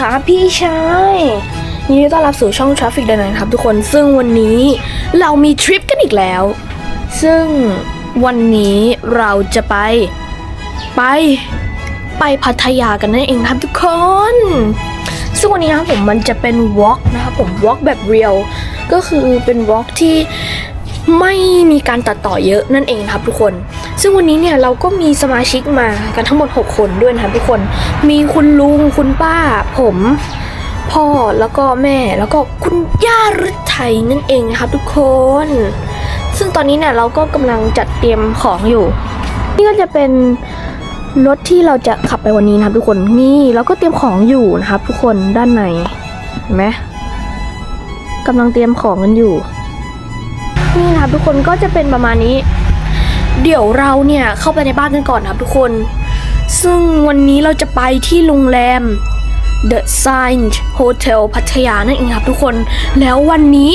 ครับพี่ชายยินดีต้อนรับสู่ช่อง Traffic ดันนะครับทุกคนซึ่งวันนี้เรามีทริปกันอีกแล้ว ซึ่งวันนี้เราจะไป ไปไปพัทยากันนั่นเองครับทุกคน ซึ่งวันนี้นะครับผมมันจะเป็นวอล์กนะครับผมวอล์กแบบเรียลก็คือเป็นวอล์กที่ไม่มีการตัดต่อเยอะนั่นเองครับทุกคน ซึ่งวันนี้เนี่ยเราก็มีสมาชิกมากันทั้งหมด 6 คนด้วยนะครับทุกคน มีคุณลุงคุณป้า ผม พ่อแล้วก็แม่แล้วก็คุณย่าฤทัยนั่นเองนะครับทุกคน ซึ่งตอนนี้เนี่ยเราก็กำลังจัดเตรียมของอยู่ นี่ก็จะเป็นรถที่เราจะขับไปวันนี้นะครับทุกคนนี่เราก็เตรียมของอยู่นะครับ ทุกคนด้านในเห็นไหมกำลังเตรียมของกันอยู่ นี่นะครับทุกคนก็จะเป็นประมาณนี้ เดี๋ยวเราเนี่ยเข้าไปในบ้านกันก่อนครับทุกคน ซึ่งวันนี้เราจะไปที่โรงแรม The Sign Hotel พัทยานั่นเองครับทุกคน แล้ววันนี้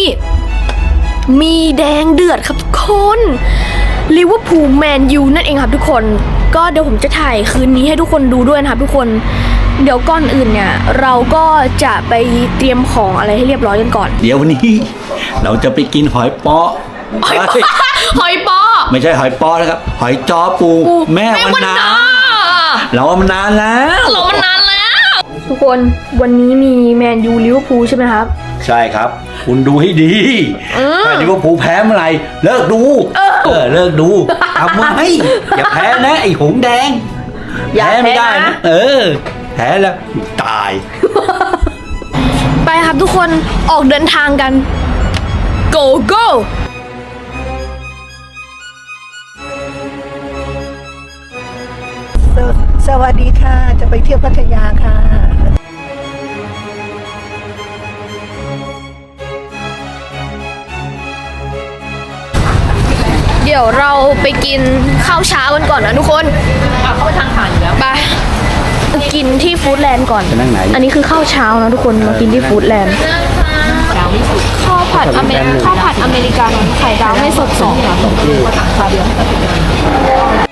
มีแดงเดือดครับทุกคนลิเวอร์พูลแมนยูนั่นเองครับทุกคน ก็เดี๋ยวผมจะถ่ายคืนนี้ให้ทุกคนดูด้วยนะครับทุกคน เดี๋ยวก่อนอื่นเนี่ยเราก็จะไปเตรียมของอะไรให้เรียบร้อยกันก่อน เดี๋ยววันนี้ เราจะไปกินหอยเปาะ เอ้ยหอยปอไม่ใช่หอยเปาะนะครับ หอยจอปู แม่วันนาเราเอามานานแล้วเรามันนานแล้ว ทุกคนวันนี้มีแมนยูลิเวอร์พูลใช่ไหมครับ ใช่ครับ คุณดูให้ดีอืมถ้าลิเวอร์พูลแพ้เมื่อไหร่เลิกดูเออเออเลิกดูทำไมอย่าแพ้นะไอ้หงแดงอย่าแพ้ไม่ได้แพ้นะนะเออแพ้แล้วตาย ไปครับทุกคนออกเดินทางกัน go go สวสวัสดีค่ะ จะไปเที่ยวพัทยาค่ะ เดี๋ยวเราไปกินข้าวเช้ากันก่อนนะทุกคนเข้าทางผ่านอยู่แล้วไปกินที่ฟู้ดแลนด์ก่อนไปนั่งไหน อันนี้คือข้าวเช้านะทุกคน มากินที่ฟู้ดแลนด์ ข้าวผัดอเมริข้าวผัดอเมริกันไข่ดาวไม่สดสองค่ะ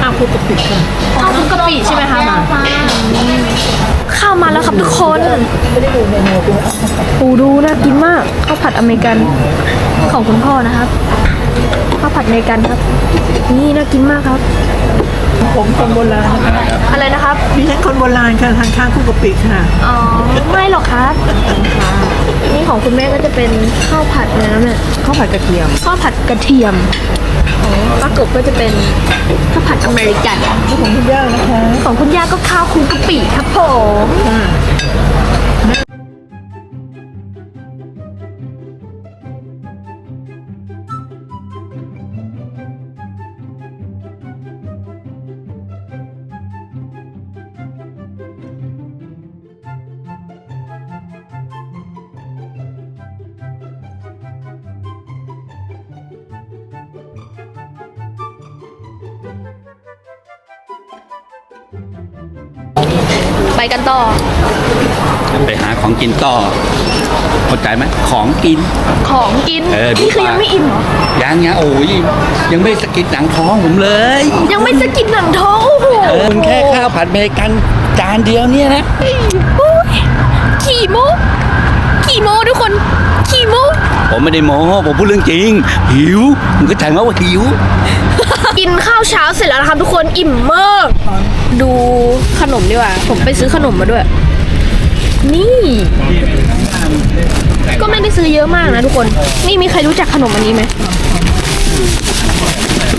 ข้าวคลุกกะปิใช่ไหมคะข้าวมาแล้วครับทุกคนปูดูน่ากินมากข้าวผัดอเมริกันของคุณพ่อนะครับข้าวผัดอเมริกันครับ นี่น่ากินมากครับ ผมคนโบราณนะคะอะไรนะครับ ดิฉันคนโบราณค่ะทานข้าวคู่กะปิค่ะ อ๋อ ไม่หรอกครับนี่ของคุณแม่ก็จะเป็นข้าวผัดนะแม่ข้าวผัดกระเทียม ข้าวผัดกระเทียมของป้ากบก็จะเป็นข้าวผัดอเมริกันที่ผมคุณย่านะคะ ของคุณย่าก็ข้าวคลุกกะปิครับผม ไปกันต่อ ไปหาของกินต่อเข้าใจไหมของกิน ของกิน เออดูนี่คือปากยังไม่อิ่มเหรอ ยังยังโอ้ยยังไม่สะกิดหนังท้องผมเลยยังไม่สะกิดหนังท้อง โอ้โหเออมันแค่ข้าวผัดอเมริกันจานเดียวเนี่ยนะ โอ้ยขี่โมขี่โมทุกคน ขี่โม ผมไม่ได้โม้ผมพูดเรื่องจริง หิวมึงก็ใจไหมว่าหิว กินข้าวเช้าเสร็จแล้วนะครับทุกคนอิ่มมาก ดูขนมดีกว่า ผมไปซื้อขนมมาด้วย นี่ ก็ไม่ได้ซื้อเยอะมากนะทุกคน นี่มีใครรู้จักขนมอันนี้ไหม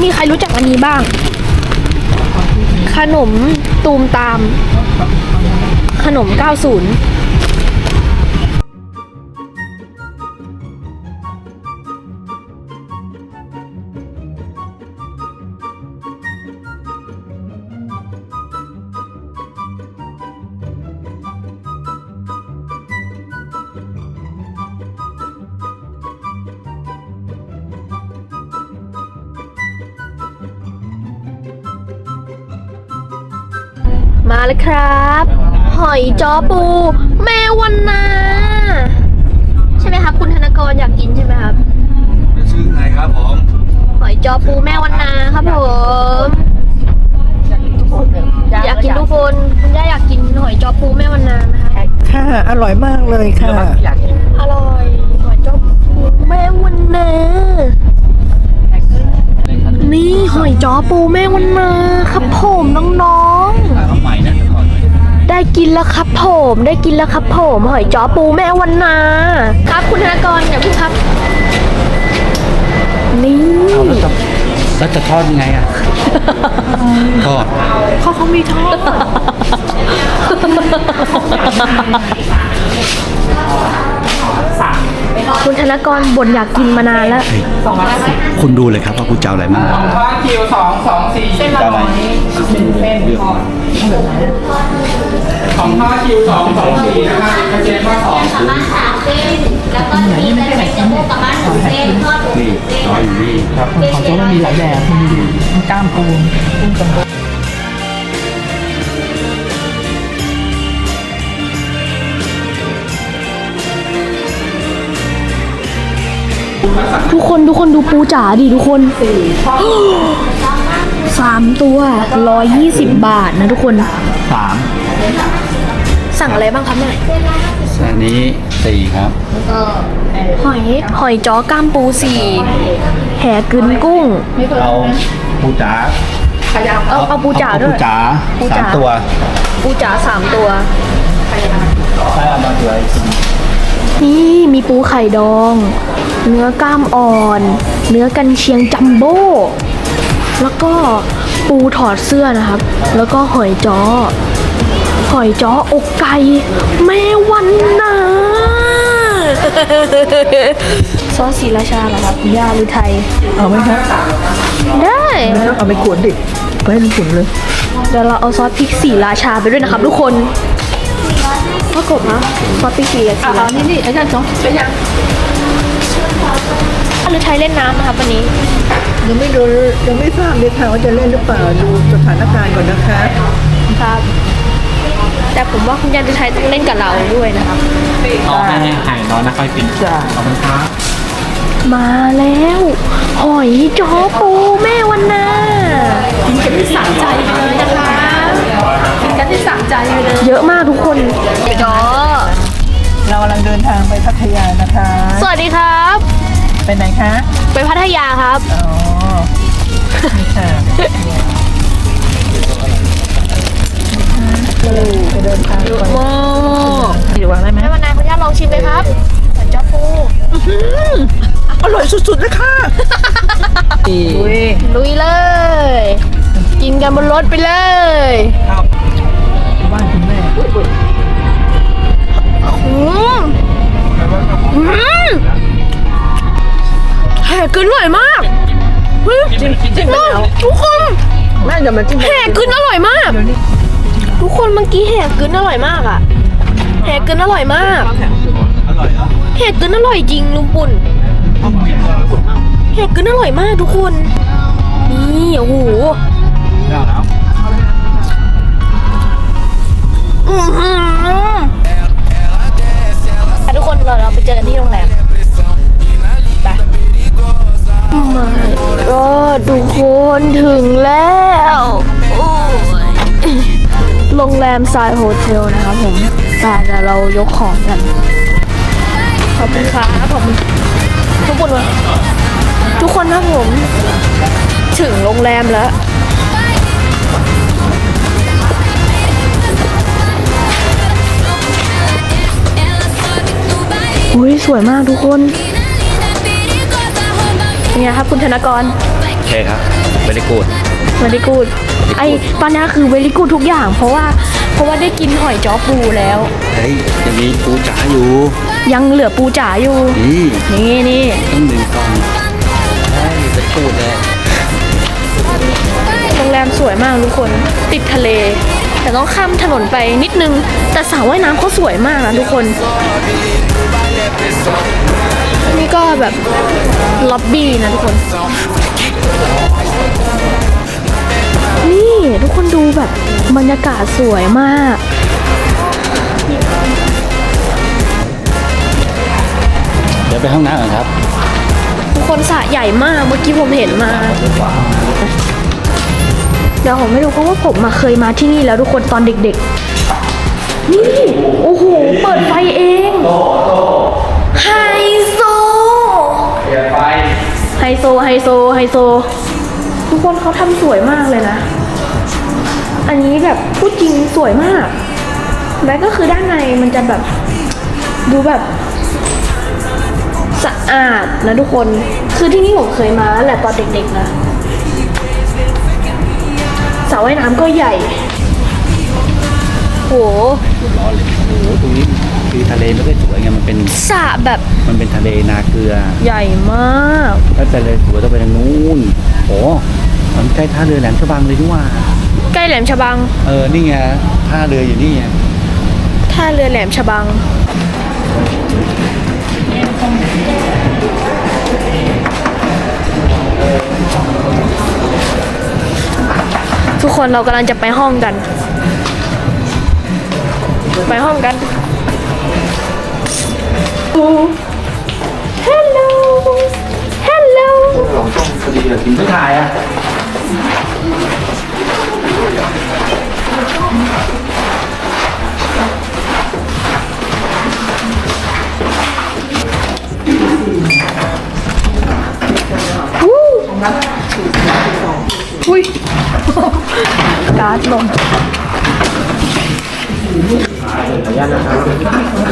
มีใครรู้จักอันนี้บ้าง ขนมตูมตาม ขนม 90 อยจอปู แม่วันนาใช่ไหมครับคุณธนกรอยากกินใช่ไหมครับซื้อไงครับผมหอยจอปูแม่วันนาครับผมอยากกินทุกคนคุณย่าอยากกินหอยจอปูแม่วันนานะคะค่ะอร่อยมากเลยค่ะอร่อยหอยจอปูแม่วันนานี่หอยจอปูแม่วันนาครับผมน้องเได้กินแล้วครับผม ได้กินแล้วครับผม หอยจอปูแม่วันนา ครับคุณธนากรอย่าเพิ่งครับ นี่เอาแล้วจะแล้วจะทอดยังไงอะ ทอดเขาเขามีทอด คุณธนกรบ่นอยากกินมานานแล้ว คุณดูเลยครับว่ากูจะเอาอะไรมาว่าคิวสองสองสี่จะเอาอะไรของผ้าคิวสองสองสี่นะครับเปอร์เซ็นต์ว่าสองประมาณสามเส้นแล้วก็จะมีแต่เป็นจมูกประมาณหนึ่งเส้นทอดหมูนี่น้อยอยู่นี่ครับของโจ๊กมันมีหลายแบบมีกล้ามปูกุ้งจำโทุกคนทุกคนดูปูจ๋าดิทุกคนสามตัวร้อยยี่สิบบาทนะทุกคน สามสั่งอะไรบ้างครับเนี่ยอันนี้สี่ครับ หอยหอยจ้อกล้ามปูสี่แห่กึนกุ้ง เอาปูจ๋าเอาเอาปูจ๋าด้วย ปูจ๋าปูสาจ๋า มตัว ปูจ๋าสามตัว ใช่เอามาตัว นี่มีปูไข่ดอง เนื้อกล้ามอ่อน เนื้อกันเชียงจัมโบ้ แล้วก็ปูถอดเสื้อนะครับ แล้วก็หอยจ้อ หอยจ้ออกไก่แม่วันนาซอสสีราชาเหรอครับย่าหรือไทย เอาไหมคะได้แล้วเอาไปขวดดิไปให้มันขุนเลย เดี๋ยวเราเอาซอสพริกสีราชาไปด้วยนะครับทุกคน ปรากฏนะซอสพริกสีราชาเอานี่นี่อาจารย์สองไปยังหรือไทยเล่นน้ำนะครับวันนี้ยังไม่ดูยังไม่ทราบเลยค่ะว่าจะเล่นหรือเปล่าดูสถานการณ์ก่อนนะคะครับ แต่ผมว่าคุณยันจะไทยต้องเล่นกับเราด้วยนะครับเอาให้หายร้อนนะค่อยกินจ้าขอบคุณครับมาแล้ว หอยจอปูแม่วันนากินกันที่สั่งใจเลยนะคะ กินกันที่สั่งใจเลย เยอะมากทุกคนจอเรากำลังเดินทางไปพัทยานะคะ สวัสดีครับ ไปไหนคะ ไปพัทยาครับ อ๋อนี่ค่ะไปเดินทางก่อนโมดีวางได้ไหมแม่วันนาคุณย่าลองชิมเลยครับหอยจอปูอร่อยสุดๆเลยค่ะอุ้ยลุยเลย กินกันบนรถไปเลย แห่กึนอร่อยมากเฮ้ยจิ้มจิ้มไปแล้วทุกคนแม่เดี๋ยวมันจิ้มไปแห่กึนอร่อยมาก ทุกคนเมื่อกี้แห่กึนอร่อยมากอะแห่กึนอร่อยมากอร่อยเหรอแห่กึนอร่อยจริงลุงปุ่นแห่กึนอร่อยมากทุกคน นี่โอ้โหได้แล้วอื้อหืออ่ อกันที่โรงแรมไปมาก็ทุกคนถึงแล้วโอ้ยโรงแรมทรายโฮเทลนะครับผมแต่เดี๋ยวเรายกของกัน ขอบคุณครับขอบคุณทุกคนวะทุกคนครับผม ถึงโรงแรมแล้ว อุ้ยสวยมากทุกคนเป็นไงครับคุณธนกรโอเคครับเบริกูด เวลิกูด ไอตอนนี้คือเวลิกูดทุกอย่าง เพราะว่าเพราะว่าได้กินหอยจ้อปูแล้ว เฮ้ยยังมีปูจ๋าอยู่ยังเหลือปูจ๋าอยู่ นี่นี่นี่ต้องหนึ่งกล่องใช่เบริกูดเลยโรงแรมสวยมากทุกคนติดทะเล แต่ต้องข้ามถนนไปนิดนึง แต่สระว่ายน้ำเขาสวยมากนะทุกคน นี่ก็แบบล็อบบี้นะทุกคน นี่ทุกคนดูแบบบรรยากาศสวยมาก เดี๋ยวไปห้องน้ำก่อนครับ ทุกคนคนสระใหญ่มากเมื่อกี้ผมเห็นมา เดี๋ยวผมไม่รู้เพราะว่าผมมาเคยมาที่นี่แล้วทุกคนตอนเด็กๆ นี่ โอ้โห เปิดไฟเอง ไฮโซเดี๋ยวไปไฮโซ ไฮโซ ไฮโซ ทุกคนเขาทำสวยมากเลยนะ อันนี้แบบพูดจริงสวยมาก แล้วก็คือด้านในมันจะแบบ ดูแบบสะอาดนะทุกคน คือที่นี่ผมเคยมาแหละตอนเด็กๆนะสระว่ายน้ำก็ใหญ่ โหล้อเลยโอ้โหตรงนี้ คือทะเลไม่ได้สวยไงมันเป็นสระแบบมันเป็นทะเลนาเกลือใหญ่มากถ้าทะเลสวยต้องไปทางนู้นโอ้มันใกล้ท่าเรือแหลมฉบังเลยนี่หว่า ใกล้แหลมฉบัง เออนี่ไงท่าเรืออยู่นี่ไงท่าเรือแหลมฉบังทุกคนเรากำลังจะไปห้องกัน ไปห้องกัน ฮัลโหลฮัลโหลไม่ถ่ายอะอุ้ยการ์ดลงขอบ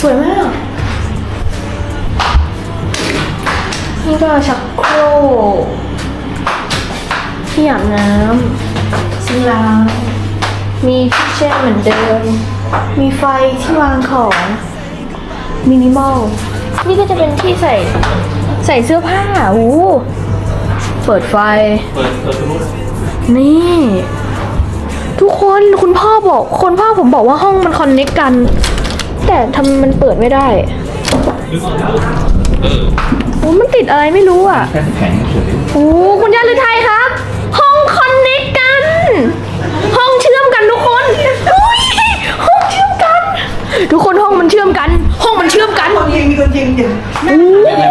สวยมาก นี่ก็ชักโครกที่อาบน้ำซิงล้างมีที่เช่เหมือนเดิม มีไฟที่วางของมินิมอล นี่ก็จะเป็นที่ใส่ใส่เสื้อผ้าโอ้เปิดไฟ เปิดเปิดนี่ ทุกคนคุณพ่อบอกคนพ่อผมบอกว่าห้องมันคอนเน็กกัน แต่ทำไมมันเปิดไม่ได้โอ้มันติดอะไรไม่รู้อะแค่แข็งเฉยโอ้คุณย่าลือไทยครับ ห้องคอนเน็กกัน ห้องเชื่อมกันทุกคนอุ๊ยห้องเชื่อมกัน ทุกคนห้องมันเชื่อมกัน ห้องมันเชื่อมกันคนยิงมีคนยิงอยู่โอ้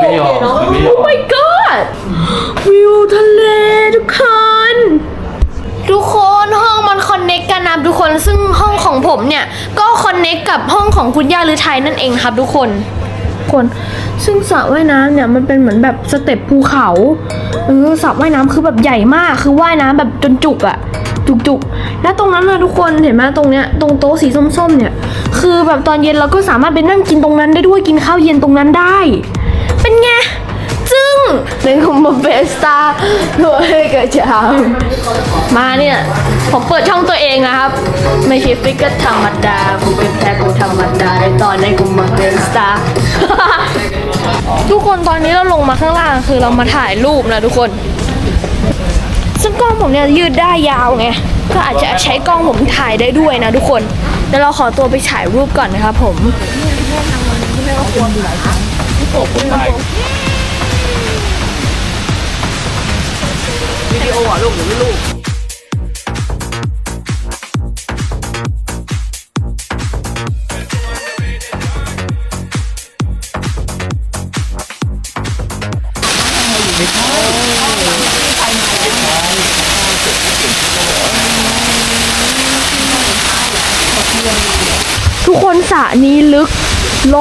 ไม่ยอมไม่ยอม my god วิวทะเลทุกคน ทุกคนห้องมันคอนเน็กกันนะทุกคนซึ่งห้องของผมเนี่ย ก็คอนเน็กกับห้องของคุณย่าลือไทยนั่นเองครับทุกคนคน ซึ่งสระว่ายน้ำเนี่ยมันเป็นเหมือนแบบสเต็ปภูเขาเออสระว่ายน้ำคือแบบใหญ่มากคือว่ายน้ำแบบจนจุกอะจุกจุกๆแล้วตรงนั้นนะทุกคนเห็นไหมตรงเนี้ยตรงโต๊ะสีส้มๆเนี่ย คือแบบตอนเย็นเราก็สามารถไปนั่งกินตรงนั้นได้ด้วยกินข้าวเย็นตรงนั้นได้ เป็นไง เล่นคอมโบเบสตาด้วยกระจามมาเนี่ย ผมเปิดช่องตัวเองนะครับ ไม่ใช่ฟิกเกอร์ธรรมดาผมเป็นแค่กูธรรมดาในตอนในคอมโบเบสตาร์ทุกคนตอนนี้เราลงมาข้างล่างคือเรามาถ่ายรูปนะทุกคน ซึ่งกล้องผมเนี่ยยืดได้ยาวไงก็อาจจะใช้กล้องผมถ่ายได้ด้วยนะทุกคนเดี๋ยวเราขอตัวไปถ่ายรูปก่อนนะครับผม ทุกคนสระนี้ลึก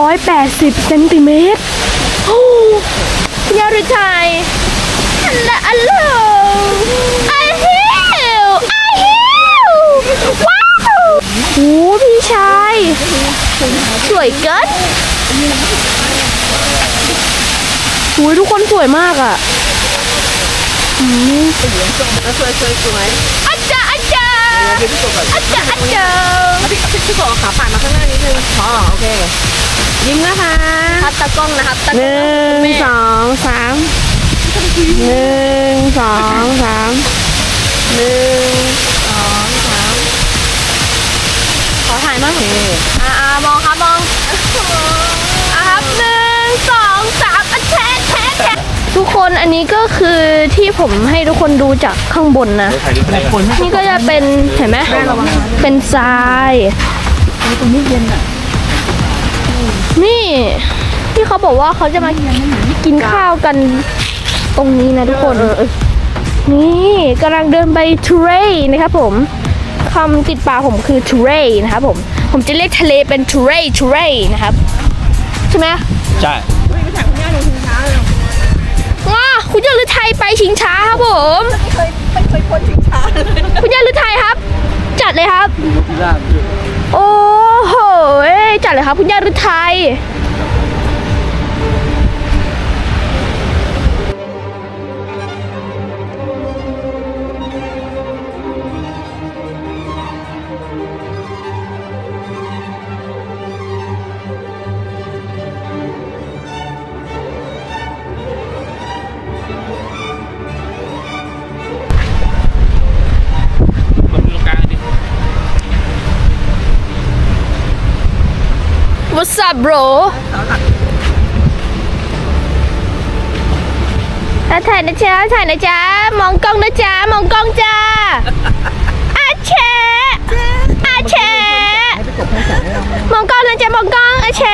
180เซนติเมตรโอ้ยาริไทยอัลโหลอัลโหลไอฮิวไอฮิวว้าวโอ้พี่ชาย สวยเกินโอ้ยทุกคนสวยมากอะอืมสวยสวยสวยอาจารย์อาจารย์อาจารย์อาจารย์พี่โกขาผ่านมาข้างหน้านิดนึงอ๋อโอเค ยิ้มนะคะ ครับตากล้องนะครับตากหล้องนึ่งสองสาม หนึ่งสองสามหนึ่งสองสามขอถ่ายบ้างอ่าอ่ามองครับมองอะครับหนึ่งสองสามอะแชะแชะแชะทุกคนอันนี้ก็คือที่ผมให้ทุกคนดูจากข้างบนนะ นี่ก็จะเป็นเห็นไหมเป็นทรายนี่ที่เขาบอกว่าเขาจะมากินข้าวกัน ตรงนี้นะทุกคน นี่กำลังเดินไปทูเรนะครับผมคำติดปากผมคือทูเรนะครับผม ผมจะเรียกทะเลเป็นทูเรทูเรนะครับ ใช่ไหมใช่ว้าคุณยาลือไทยไปชิงช้าครับผมไม่เคยไม่เคยคนชิงช้าเลยคุณยาลือไทยครับ จัดเลยครับ โอ้โหจัดเลยครับ คุณยาลือไทย bro อะถ่ายนะจ๊ะถ่ายนะจ๊ะมองกล้องนะจ๊ะมองกล้องจ้าอาแชอาแชมองกล้องนะจ๊ะมองกล้องอาแช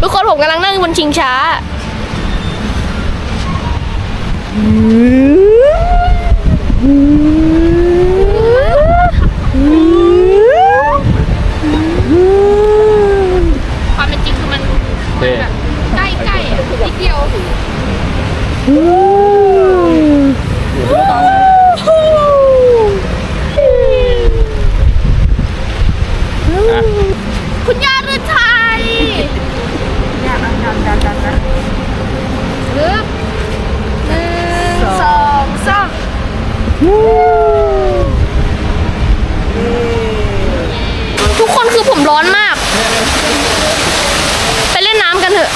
ทุกคนผมกำลังนั่งบนชิงช้าความเป็นจริงคือมันแบบใกล้ ๆอ่ยวคุณย่าฤทัยย่าดันดันดันดันนะฮึบหนึ่งสองสามทุกคนคือผมร้อนมาก ไปเล่นน้ำกันเถอะ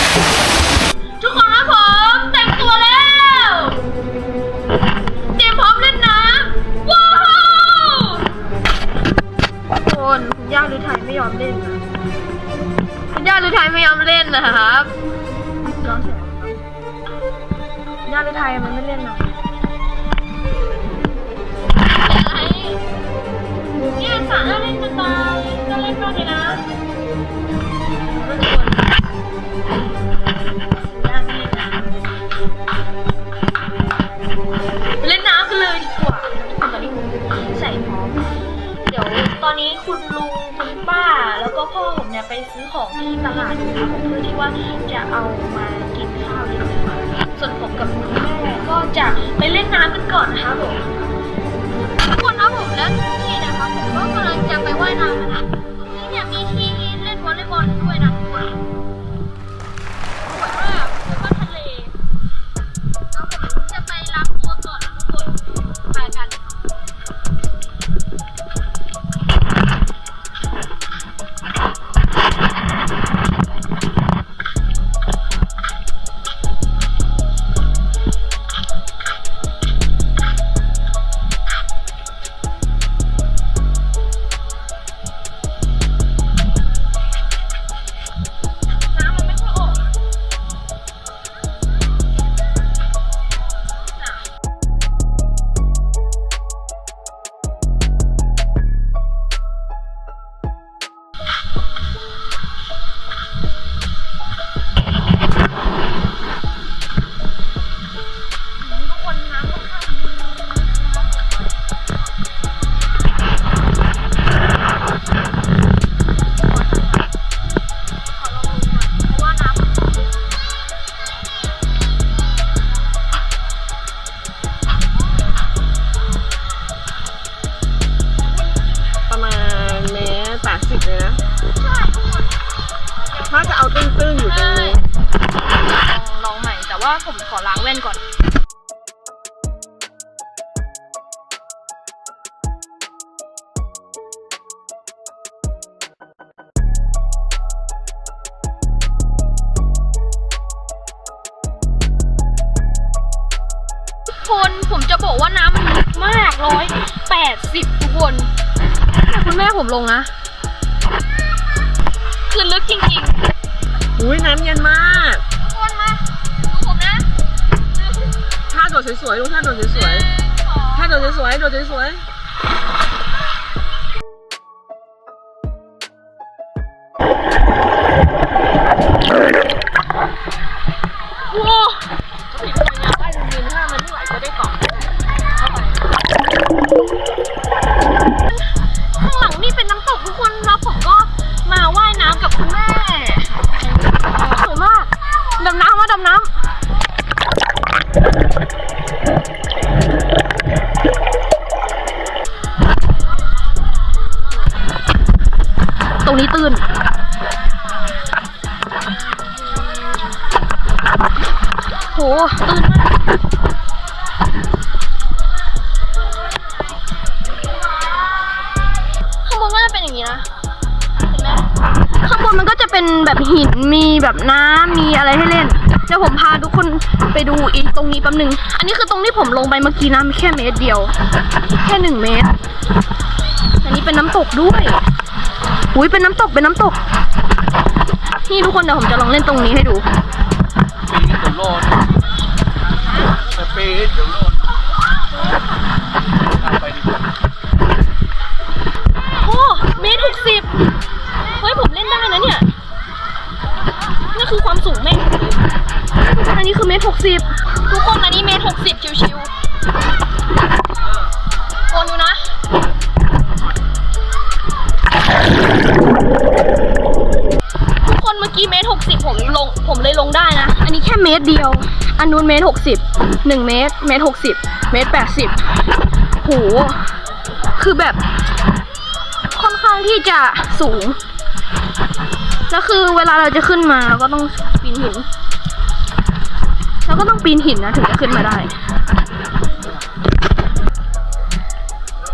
ลึกจริงๆอุ้ยน้ำเย็นมากทุกคนมาดูผมนะท่าโดดสวยๆลูกท่าโดดสวยๆท่าโดดสวยๆโดดสวยโแบบหินมีแบบน้ำมีอะไรให้เล่นเดี๋ยวผมพาทุกคนไปดูอีกตรงนี้แป๊บหนึ่งอันนี้คือตรงที่ผมลงไปเมื่อกี้นะมีแค่เมตรเดียว แค่หนึ่งเมตร อันนี้เป็นน้ำตกด้วยอุ้ยเป็นน้ำตกเป็นน้ำตกนี่ทุกคนเดี๋ยวผมจะลองเล่นตรงนี้ให้ดูโอ้เมตรหกสิบเฮ้ย ผมเล่นได้นะเนี่ย นี่คือความสูงแม่งทุกคนอันนี้คือเม ตรหกสิบทุกคนอันนี้เมตรหกสิบชิวๆโอนดูนะทุกคนเมื่อกี้เมตรหกสิบผมลงผมเลยลงได้นะ อันนี้แค่เมตรเดียว อันนู้นเมตรหกสิบหนึ่งเมตรเมตรหกสิบเมตรแปดสิบโหคือแบบค่อนข้างที่จะสูงแล้วคือเวลาเราจะขึ้นมาเราก็ต้องปีนหิน ก็ต้องปีนหินนะถึงจะขึ้นมาได้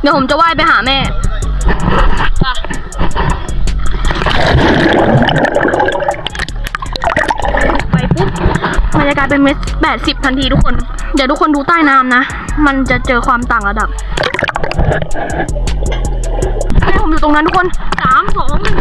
เดี๋ยวผมจะว่ายไปหาแม่ไปปุ๊บมันจะกายเป็นเมตรแปดสิบทันทีทุกคน เดี๋ยวทุกคนดูใต้น้ำนะ มันจะเจอความต่างระดับแม่ผมอยู่ตรงนั้นทุกคนสามสองหนึ่ง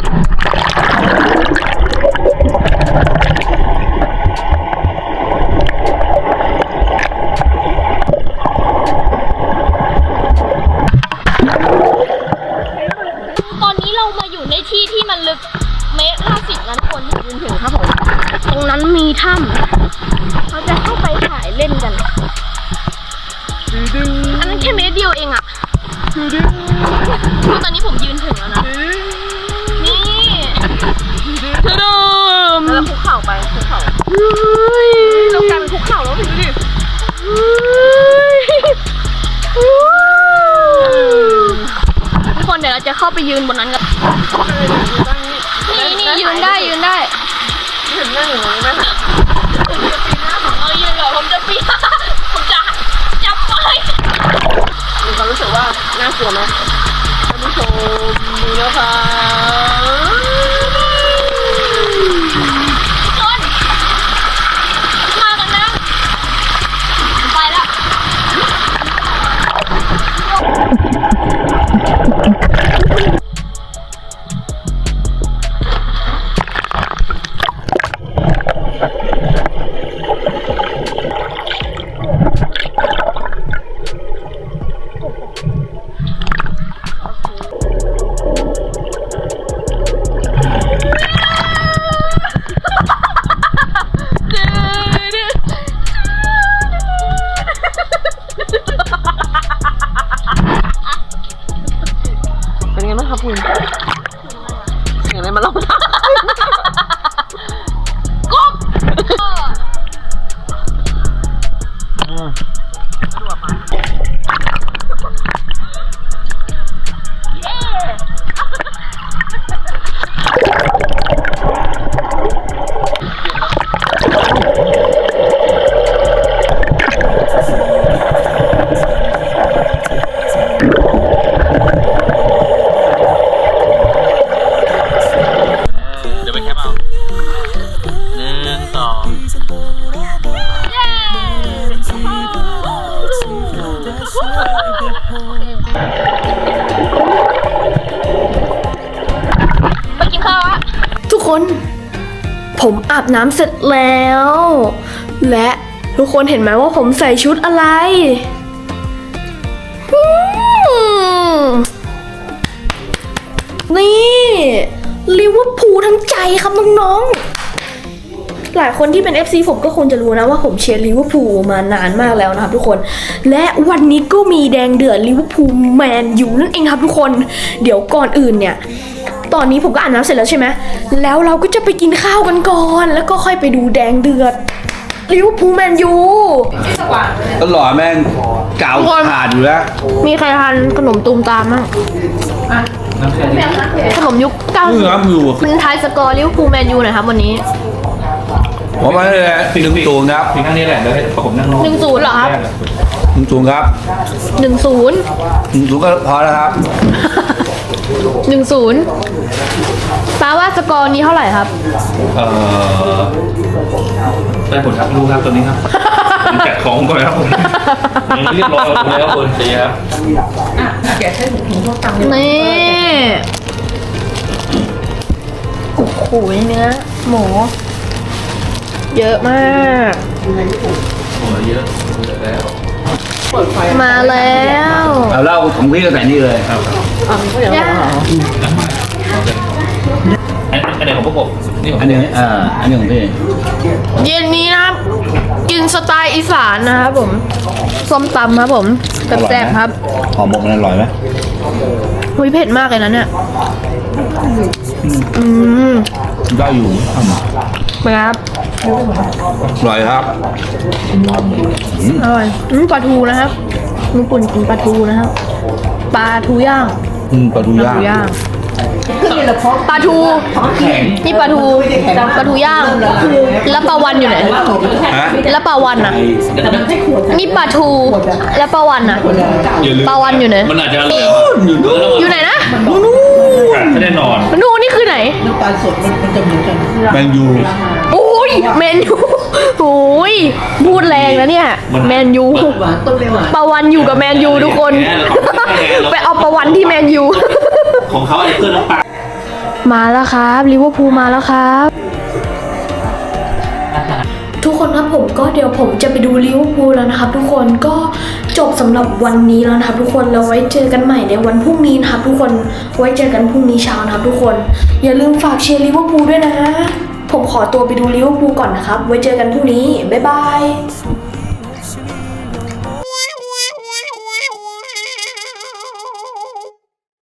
ลึกเมตรห้าสิบนั้นคนยืนถึงครับผม ตรงนั้นมีถ้ำเราจะเข้าไปถ่ายเล่นกัน อันนั้นแค่เมตรเดียวเองอะคือตอนนี้ผมยืนถึงแล้วนะ นี่ทะดมแล้วคุกเข่าไปคุกเข่าเรากลายเป็นคุกเข่าแล้วถึงดิทุกคนเดี๋ยวเราจะเข้าไปยืนบนนั้นกันนี่นี่ ยืนได้ยืนได้ถึงนั่งอยู่ตรงนี้ไหมคะเอายืนเหรอผมจะปีนผมจะจับไว้มีความรู้สึกว่าน่ากลัวไหมท่านผู้ชมดูนะคะ อาบน้ำเสร็จแล้ว และทุกคนเห็นไหมว่าผมใส่ชุดอะไรนี่ลิเวอร์พูลทั้งใจครับน้องๆ หลายคนที่เป็น FC ผมก็คงจะรู้นะว่าผมเชียร์ลิเวอร์พูลมานานมากแล้วนะครับทุกคน และวันนี้ก็มีแดงเดือดลิเวอร์พูลแมนยูนั่นเองครับทุกคน เดี๋ยวก่อนอื่นเนี่ย ตอนนี้ผมก็อาบน้ำเสร็จแล้วใช่ไหมแล้วเราก็จะไปกินข้าวกันก่อน แล้วก็ค่อยไปดูแดงเดือดลิเวอร์พูลแมนยูก็หล่อแม่งเก่าขาดอยู่แล้วมีใครทานขนมตูมตามมั้งขนมยุคเก้าเพิ่งรับอยู่คุณทายสกอร์ลิเวอร์พูลแมนยูหน่อยครับวันนี้ผมมาเลยหนึ่งตูนครับถึงขั้นนี้แหละเดี๋ยวให้ผมนั่งหนึ่งศูนย์เหรอครับหนึ่งตูนครับหนึ่งศูนย์หนึ่งตูนก็พอแล้วครับ หนึ่งศูนย์ป้าว่าสกอร์นี้เท่าไหร่ครับ เอ่อได้ผลครับรู้ครับตัวนี้ครับแกะของก่อนครับผมยังไม่เรียบร้อยผมแล้วคุณเสียครับนี่โอ้โหเนื้อหมู เยอะมาก โอ้ยเยอะเยอะแล้ว มาแล้วเอาเหล้าของพี่ก็ใส่นี่เลยย่าอันอันไหนของพวกผมนี่ของอันนี้อ่าอันนี้ของพี่เย็นนี้นะครับกินสไตล์อีสานนะครับผมส้มตำครับผมแซ่บๆครับหอมหมกมันอร่อยไหมหุยเผ็ดมากเลยนะเนี่ยอืมได้อยู่ เป็นไงครับอร่อยครับอร่อยอืมปลาทูนะครับญี่ปุ่นกินปลาทูนะครับปลาทูย่างอืมปลาทูปลาย่างทูย่างปลาทูนี่ปลาทูปลาทูย่าง แล้วปลาวันอยู่ไหนฮะแล้วปลาวันอะนี่ปลาทูแล้วปลาวันอะอย่าลืมปลาวันอยู่ไหนมันอาจจะอร่อยอยู่ด้วยอยู่ไหนนะไม่ได้นอนนูนี่คือไหนน้ำตาลสดมันมันจะเหมือนกันแมนยูโอ้ย แมนยูโอ้ยพูดแรงนะเนี่ยแมนยูหวานต้มไม่หวานปาวันอยู่กับแมนยูทุกคน ไปเอาปาวันที่แมนยูของเขาไอ้เครื่องน้ำปลามาแล้วครับลิเวอร์พูลมาแล้วครับ ทุกคนครับผมก็เดี๋ยวผมจะไปดูลิเวอร์พูลแล้วนะครับ ทุกคนก็จบสำหรับวันนี้แล้วนะครับ ทุกคนแล้วไว้เจอกันใหม่ในวันพรุ่งนี้นะครับ ทุกคนไว้เจอกันพรุ่งนี้เช้านะครับ ทุกคน อย่าลืมฝากเชียร์ลิเวอร์พูลด้วยนะ ผมขอตัวไปดูลิเวอร์พูลก่อนนะครับ ไว้เจอกันพรุ่งนี้ บ๊ายบาย